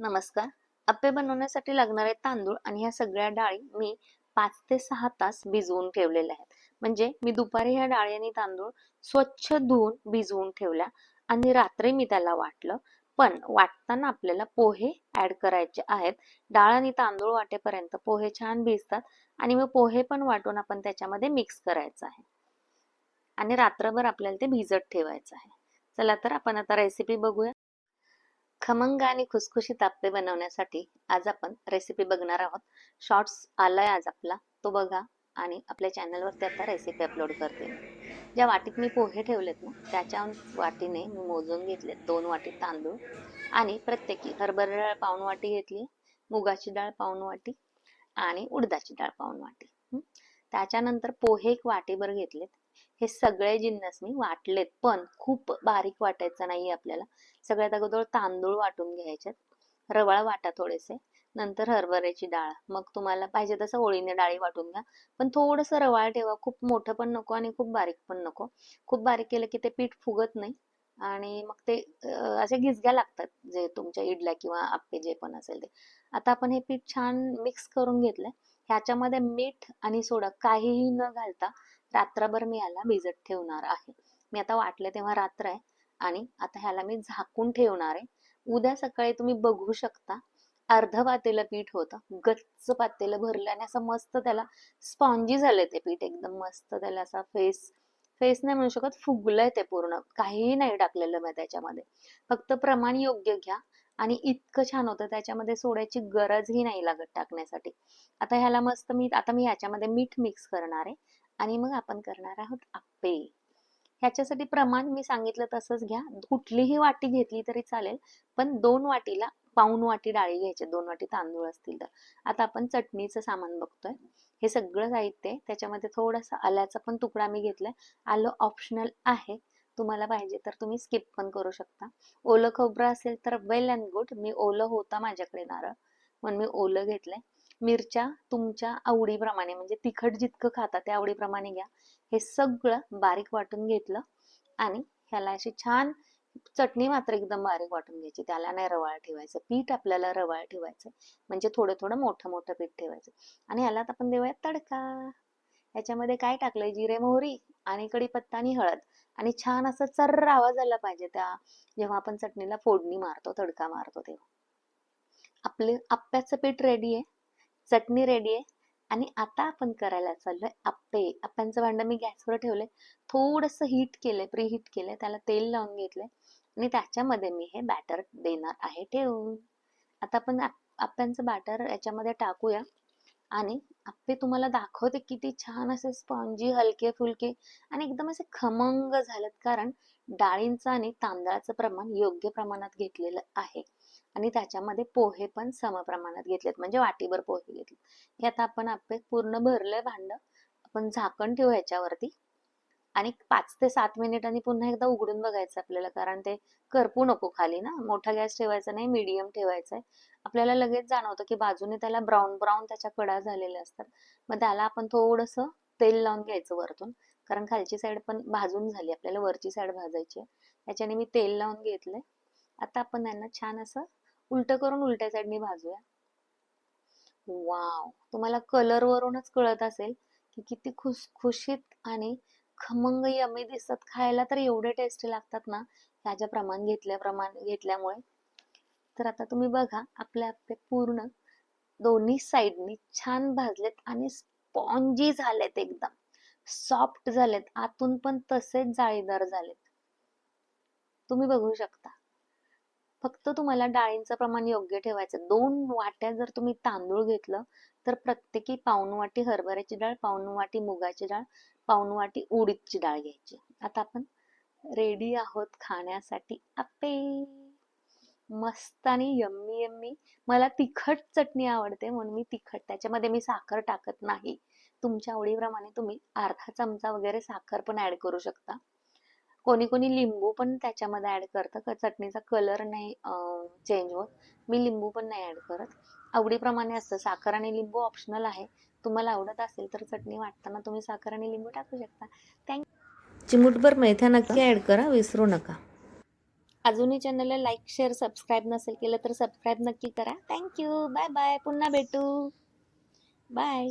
नमस्कार. अप्पे बनवण्यासाठी लागणारे तांदूळ आणि ह्या सगळ्या डाळी मी पाच ते सहा तास भिजवून ठेवलेल्या आहेत. म्हणजे मी दुपारी ह्या डाळी आणि तांदूळ स्वच्छ धुवून भिजवून ठेवल्या आणि रात्री मी त्याला वाटलं. पण वाटताना आपल्याला पोहे ऍड करायचे आहेत. डाळ आणि तांदूळ वाटेपर्यंत पोहे छान भिजतात आणि मग पोहे पण वाटून आपण त्याच्यामध्ये मिक्स करायचं आहे. आणि रात्रभर आपल्याला ते भिजत ठेवायचं आहे. चला तर आपण आता रेसिपी बघूया. खमंग आणि खुसखुशीत आप्पे बनवण्यासाठी आज आपण रेसिपी बघणार आहोत. शॉर्ट्स आलाय आज आपला. तो बघा आणि आपल्या चॅनलवरती आता रेसिपी अपलोड करते. ज्या वाटीत मी पोहे ठेवलेत ना त्याच्या वाटीने मी मोजून घेतलेत दोन वाटी तांदूळ आणि प्रत्येकी हरभरा डाळ पाऊण वाटी घेतली मुगाची डाळ पाऊण वाटी आणि उडदाची डाळ पाऊण वाटी. त्याच्यानंतर पोहे एक वाटीभर घेतलेत. हे सगळे जिन्नस मी वाटलेत पण खूप बारीक वाटायचं नाही आपल्याला. सगळ्यात अगोदर तांदूळ वाटून घ्यायचे रवाळ वाटा थोडेसे नंतर हरभऱ्याची डाळ. मग तुम्हाला पाहिजे तसं ओळीने डाळी वाटून घ्या. पण थोडस रवाळ ठेवा खूप मोठं पण नको आणि खूप बारीक पण नको. खूप बारीक केलं की ते पीठ फुगत नाही आणि मग ते असे गिजग्या लागतात जे तुमच्या इडल्या किंवा आपे जे पण असेल ते. आता आपण हे पीठ छान मिक्स करून घेतलंय. ह्याच्यामध्ये मीठ आणि सोडा काहीही न घालता रात्रभर मी याला भिजत ठेवणार आहे. मी आता वाटले तेव्हा रात्र आहे आणि आता ह्याला मी झाकून ठेवणार आहे. उद्या सकाळी तुम्ही बघू शकता. अर्ध पातेलं पीठ होतं. गच्च पातेलं भरलं आणि असं मस्त त्याला स्पॉन्जी झालंय ते पीठ. एकदम मस्त त्याला असा फेस फेस नाही म्हणू शकत फुगलंय ते पूर्ण. काहीही नाही टाकलेलं मी त्याच्यामध्ये. फक्त प्रमाण योग्य घ्या आणि इतकं छान होतं. त्याच्यामध्ये सोड्याची गरजही नाही लागत टाकण्यासाठी. आता ह्याला मस्त मी आता मी ह्याच्यामध्ये मीठ मिक्स करणार आहे. आणि मग आपण करणार आहोत आप्पे. ह्याच्यासाठी प्रमाण मी सांगितलं तसंच घ्या. कुठलीही वाटी घेतली तरी चालेल पण दोन वाटीला पाऊन वाटी डाळी घ्यायचे दोन वाटी तांदूळ असतील तर. आता आपण चटणीचं सामान बघतोय. हे सगळं साहित्य आहे. त्याच्यामध्ये थोडासा आल्याचा पण तुकडा मी घेतलाय. आलं ऑप्शनल आहे. तुम्हाला पाहिजे तर तुम्ही स्किप पण करू शकता. ओलं खोबरं असेल तर वेल अँड गुड. मी ओलं होता माझ्याकडे नारळ. म्हणून मी ओलं घेतलंय. मिरच्या तुमच्या आवडीप्रमाणे म्हणजे तिखट जितकं खाता त्या आवडीप्रमाणे घ्या. हे सगळं बारीक वाटून घेतलं आणि ह्याला अशी छान चटणी मात्र एकदम बारीक वाटून घ्यायची. त्याला नाही रवाळ ठेवायचं. पीठ आपल्याला रवाळ ठेवायचं. म्हणजे थोडं थोडं मोठं मोठं पीठ ठेवायचं. आणि ह्याला आपण देऊया तडका. याच्यामध्ये काय टाकलंय? जिरे मोहरी आणि कढीपत्ता आणि हळद. आणि छान असं चर्र आवाज आला पाहिजे त्या जेव्हा आपण चटणीला फोडणी मारतो तडका मारतो तेव्हा. आपले आप्याचं पीठ रेडी आहे. चटणी रेडी आहे. आणि आता आपण करायला चाललोय आप्पे आप्यांचं भांडं मी गॅसवर ठेवलंय. थोडस हीट केलंय प्री हीट केलंय. त्याला तेल लावून घेतलंय. आणि त्याच्यामध्ये मी हे बॅटर देणार आहे. ठेवून. आता आपण आप- आप्यांचं बॅटर याच्यामध्ये टाकूया. आणि आप्पे तुम्हाला दाखवते किती छान असे स्पॉन्जी हलके फुलके आणि एकदम असे खमंग झालेत. कारण डाळींचं आणि तांदळाचं प्रमाण योग्य प्रमाणात घेतलेलं आहे. आणि त्याच्यामध्ये पोहे पण सम प्रमाणात घेतलेत. म्हणजे वाटीभर पोहे घेतले हे आता आपण आप्पे पूर्ण भरलंय भांड. आपण झाकण ठेवू ह्याच्यावरती. आणि पाच ते सात मिनिटांनी पुन्हा एकदा उघडून बघायचं आपल्याला कारण ते करपू नको खाली ना. मोठा गॅस ठेवायचा नाही मीडियम ठेवायचा आहे. आपल्याला लगेच जाणवतं की बाजूने त्याला ब्राऊन ब्राऊन त्याच्या कडा झालेल्या असतात. मग त्याला आपण थोडस तेल लावून घ्यायचं वरतून. कारण खालची साईड पण भाजून झाली आपल्याला वरची साईड भाजायची आहे. त्याच्याने मी तेल लावून घेतलंय. आता आपण त्यांना छान असं उलट करून उलट्या साईडनी भाजूया. वाव तुम्हाला कलर वरूनच कळत असेल की किती खुसखुशीत आणि खमंग यमी दिसतात खायला तर एवढे टेस्टी लागतात ना ह्याच्या प्रमाण घेतल्याप्रमाणे घेतल्यामुळे. तर आता तुम्ही बघा आपले आप्पे पूर्ण दोन्ही साईडनी छान भाजलेत आणि स्पॉन्जी झालेत एकदम. सॉफ्ट झालेत आतून पण तसेच जाळीदार झालेत. तुम्ही बघू शकता. फक्त तुम्हाला डाळींचं प्रमाण योग्य ठेवायचं दोन वाट्या जर तुम्ही तांदूळ घेतलं तर प्रत्येकी पाऊन वाटी हरभऱ्याची डाळ पाऊन वाटी मुगाची डाळ पाऊण वाटी उडीदची डाळ घ्यायची. आता आपण रेडी आहोत खाण्यासाठी. आपे मस्त आणि यम्मी यम्मी. मला तिखट चटणी आवडते म्हणून मी तिखट. त्याच्यामध्ये मी साखर टाकत नाही. तुमच्या आवडीप्रमाणे तुम्ही अर्धा चमचा वगैरे साखर पण ऍड करू शकता. कोणी कोणी लिंबू पण त्याच्यामध्ये ऍड करतं का चटणीचा कलर नाही चेंज होत. मी लिंबू पण नाही ऍड करत. आवडीप्रमाणे असतं. साखर आणि लिंबू ऑप्शनल आहे. तुम्हाला आवडत असेल तर चटणी वाटताना तुम्ही साखर आणि लिंबू टाकू शकता. थँक चिमूटभर मेथ्या नक्की ऍड करा विसरू नका. अजूनही चॅनलला लाईक शेअर सबस्क्राईब नसेल केलं तर सबस्क्राईब नक्की करा. थँक्यू बाय बाय पुन्हा भेटू. बाय